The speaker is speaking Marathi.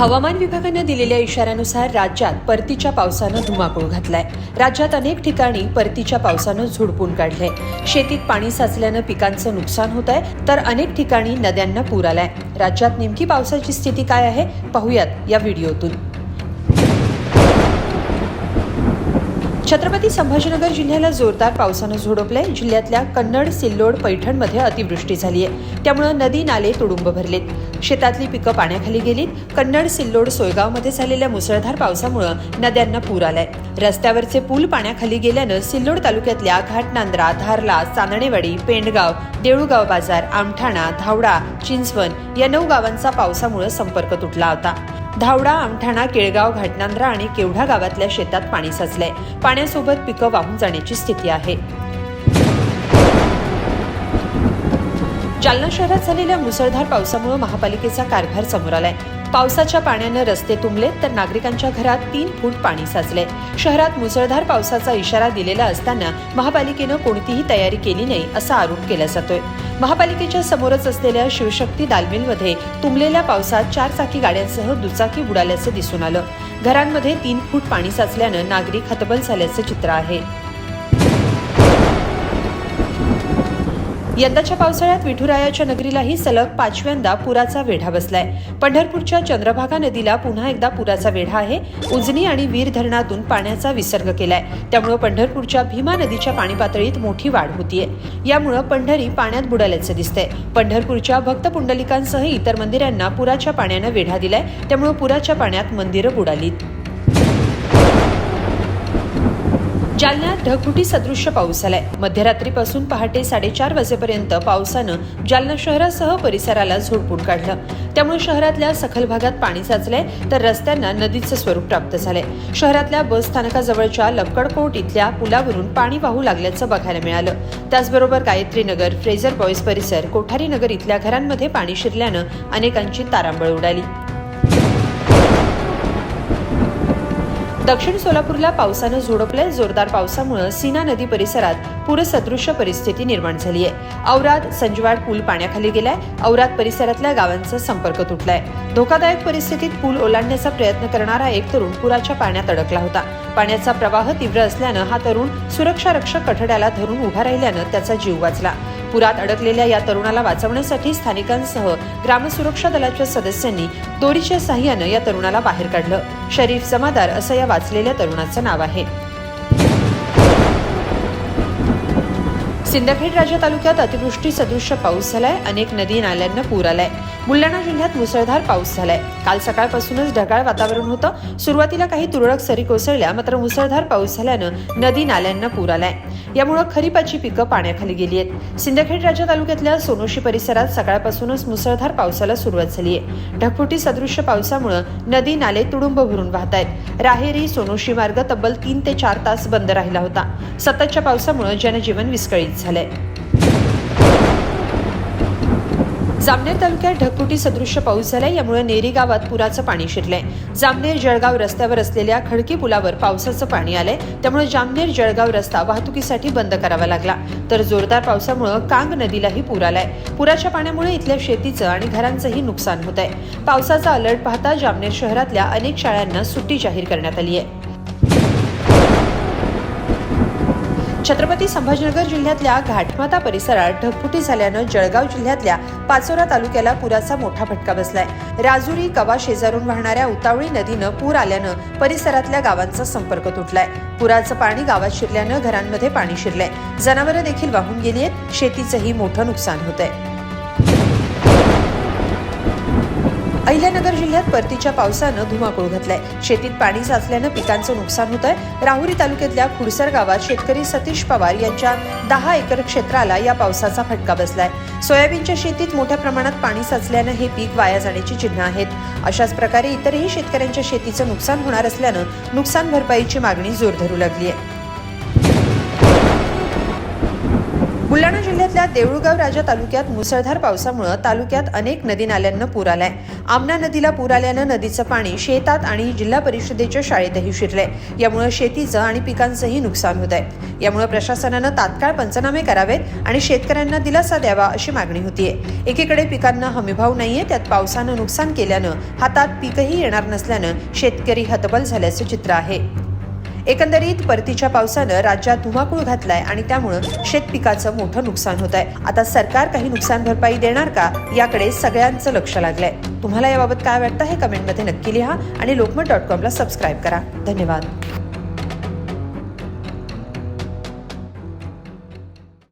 हवामान विभागानं दिलेल्या इशाऱ्यानुसार राज्यात परतीच्या पावसानं धुमाकूळ घातलाय. राज्यात अनेक ठिकाणी परतीच्या पावसानं झुडपून काढलंय. शेतीत पाणी साचल्यानं पिकांचं नुकसान होत आहे तर अनेक ठिकाणी नद्यांना पूर आलाय. राज्यात नेमकी पावसाची स्थिती काय आहे? पाहूयात या व्हिडिओतून. छत्रपती संभाजीनगर जिल्ह्याला जोरदार पावसानं झोडपलंय. जिल्ह्यातल्या कन्नड सिल्लोड पैठणमध्ये अतिवृष्टी झाली आहे त्यामुळे नदी नाले तुडुंब भरलेत. शेतातली पिकं पाण्याखाली गेलीत. कन्नड सिल्लोड सोयगावमध्ये झालेल्या मुसळधार पावसामुळे नद्यांना पूर आलाय. रस्त्यावरचे पूल पाण्याखाली गेल्यानं सिल्लोड तालुक्यातल्या घाटनांद्रा धारला चांदणेवाडी पेंडगाव देऊळगाव बाजार आमठाणा धावडा चिंचवण या नऊ गावांचा पावसामुळे संपर्क तुटला होता. धावडा आमठाणा केळगाव घाटनांद्रा आणि केवढा गावातल्या शेतात पाणी साचलंय. पाण्यासोबत पिकं वाहून जाण्याची स्थिती आहे. जालना शहरात झालेल्या मुसळधार पावसामुळे महापालिकेचा कारभार समोर आलाय. पावसाच्या पाण्यानं रस्ते तुंबलेत तर नागरिकांच्या घरात तीन फूट पाणी साचले. शहरात मुसळधार पावसाचा इशारा दिलेला असताना महापालिकेनं कोणतीही तयारी केली नाही असा आरोप केला जातोय. महापालिकेच्या समोरच असलेल्या शिवशक्ती दालमिलमध्ये तुंबलेल्या पावसात चार चाकी गाड्यांसह दुचाकी बुडाल्याचं दिसून आलं. घरांमध्ये तीन फूट पाणी साचल्यानं नागरिक हतबल झाल्याचं चित्र आहे. यंदाच्या पावसाळ्यात विठुरायाच्या नगरीलाही सलग पाचव्यांदा पुराचा वेढा बसलाय. पंढरपूरच्या चंद्रभागा नदीला पुन्हा एकदा पुराचा वेढा आहे. उजनी आणि वीर धरणातून पाण्याचा विसर्ग केलाय. त्यामुळे पंढरपूरच्या भीमा नदीच्या पाणी पातळीत मोठी वाढ होतीये. यामुळे पंढरी पाण्यात बुडाल्याचं दिसतंय. पंढरपूरच्या भक्त पुंडलिकांसह इतर मंदिरांना पुराच्या पाण्यानं वेढा दिलाय. त्यामुळे पुराच्या पाण्यात मंदिरं बुडालीत. जालन्यात ढगफुटी सदृश्य पाऊस झालाय. मध्यरात्रीपासून पहाटे साडेचार वाजेपर्यंत पावसानं जालना शहरासह परिसराला झोडपून काढलं. त्यामुळे शहरातल्या सखल भागात पाणी साचलंय तर रस्त्यांना नदीचं स्वरूप प्राप्त झालंय. शहरातल्या बस स्थानकाजवळच्या लक्कडकोट इथल्या पुलावरून पाणी वाहू लागल्याचं बघायला मिळालं. त्याचबरोबर गायत्री नगर फ्रेझर बॉईज परिसर कोठारी नगर इथल्या घरांमध्ये पाणी शिरल्यानं अनेकांची तारांबळ उडाली. दक्षिण सोलापूरला पावसानं झोडपलंय. जोरदार पावसामुळे सीना नदी परिसरात पूरसदृश्य परिस्थिती निर्माण झाली आहे औराद संजवाड पूल पाण्याखाली गेलाय. औराद परिसरातल्या गावांचा संपर्क तुटलाय. धोकादायक परिस्थितीत पूल ओलांडण्याचा प्रयत्न करणारा एक तरुण पुराच्या पाण्यात अडकला होता. पाण्याचा प्रवाह तीव्र असल्यानं हा तरुण सुरक्षा रक्षक कठड्याला धरून उभा राहिल्यानं त्याचा जीव वाचला. पुरात अडकलेल्या या तरुणाला वाचवण्यासाठी स्थानिकांसह ग्रामसुरक्षा दलाच्या सदस्यांनी दोरीच्या साह्यानं या तरुणाला बाहेर काढलं. शरीफ जमादार असं या वाचलेल्या तरुणाचं नाव आहे. सिंदखेड राजा तालुक्यात अतिवृष्टी सदृश्य पाऊस झालाय. अनेक नदी नाल्यांना पूर आलाय. बुलढाणा जिल्ह्यात मुसळधार पाऊस झालाय. काल सकाळपासूनच ढगाळ वातावरण होतं. सुरुवातीला काही तुरळक सरी कोसळल्या मात्र मुसळधार पाऊस झाल्यानं नदी नाल्यांना पूर आलाय. यामुळे खरीपाची पिकं पाण्याखाली गेली आहेत. सिंदखेड राजा तालुक्यातल्या सोनोशी परिसरात सकाळपासूनच मुसळधार पावसाला सुरुवात झाली आहे. ढगफुटी सदृश्य पावसामुळे नदी नाले तुडुंब भरून वाहत आहेत. राहेरी सोनोशी मार्ग तब्बल तीन ते चार तास बंद राहिला होता. सततच्या पावसामुळे जनजीवन विस्कळीत झालंय. जामनेर तालुक्यात ढगफुटी सदृश्य पाऊस झालाय यामुळे नेरी गावात पुराचं पाणी शिरलंय. जामनेर जळगाव रस्त्यावर असलेल्या खडकी पुलावर पावसाचं पाणी आलंय त्यामुळे जामनेर जळगाव रस्ता वाहतुकीसाठी बंद करावा लागला. तर जोरदार पावसामुळे कांग नदीलाही पूर आलाय. पुराच्या पाण्यामुळे इथल्या शेतीचं आणि घरांचंही नुकसान होत आहे पावसाचा अलर्ट पाहता जामनेर शहरातल्या अनेक शाळांना सुट्टी जाहीर करण्यात आली आहे छत्रपती संभाजीनगर जिल्ह्यातल्या घाटमाता परिसरात ढगफुटी झाल्यानं जळगाव जिल्ह्यातल्या पाचोरा तालुक्याला पुराचा मोठा फटका बसलाय. राजुरी कवा शेजारून वाहणाऱ्या उतावळी नदीनं पूर आल्यानं परिसरातल्या गावांचा संपर्क तुटलाय. पुराचं पाणी गावात शिरल्यानं घरांमध्ये पाणी शिरलंय. जनावरं देखील वाहून गेली आहेत. शेतीचंही मोठं नुकसान होत आहे अहिल्यानगर जिल्ह्यात परतीच्या पावसानं धुमाकूळ घातलाय. शेतीत पाणी साचल्यानं पिकांचं नुकसान होत आहे राहुरी तालुक्यातल्या खुडसर गावात शेतकरी सतीश पवार यांच्या दहा एकर क्षेत्राला या पावसाचा फटका बसलाय. सोयाबीनच्या शेतीत मोठ्या प्रमाणात पाणी साचल्यानं हे पीक वाया जाण्याची चिन्ह आहेत. अशाच प्रकारे इतरही शेतकऱ्यांच्या शेतीचं नुकसान होणार असल्यानं नुकसान भरपाईची मागणी जोर धरू लागली आहे देऊळगाव राजा तालुक्यात मुसळधार पावसामुळे तालुक्यात अनेक नदी नाल्यांना पूर आलाय. आमना नदीला पूर आल्यानं नदीचं पाणी शेतात आणि जिल्हा परिषदेच्या शाळेतही शिरलंय. यामुळे शेतीचं आणि पिकांचंही नुकसान होत आहे यामुळे प्रशासनानं तात्काळ पंचनामे करावेत आणि शेतकऱ्यांना दिलासा द्यावा अशी मागणी होतीये. एकीकडे पिकांना हमीभाव नाहीये त्यात पावसानं नुकसान केल्यानं हातात पीकही येणार नसल्यानं शेतकरी हतबल झाल्याचं चित्र आहे. एकंदरीत परतीच्या पावसानं राज्यात धुमाकूळ घातलाय आणि त्यामुळं शेतपिकाचं मोठं नुकसान होत आहे आता सरकार काही नुकसान भरपाई देणार का याकडे सगळ्यांचं लक्ष लागलंय. तुम्हाला याबाबत काय वाटतं हे कमेंटमध्ये नक्की लिहा आणि लोकमत डॉट कॉमला सबस्क्राईब करा. धन्यवाद.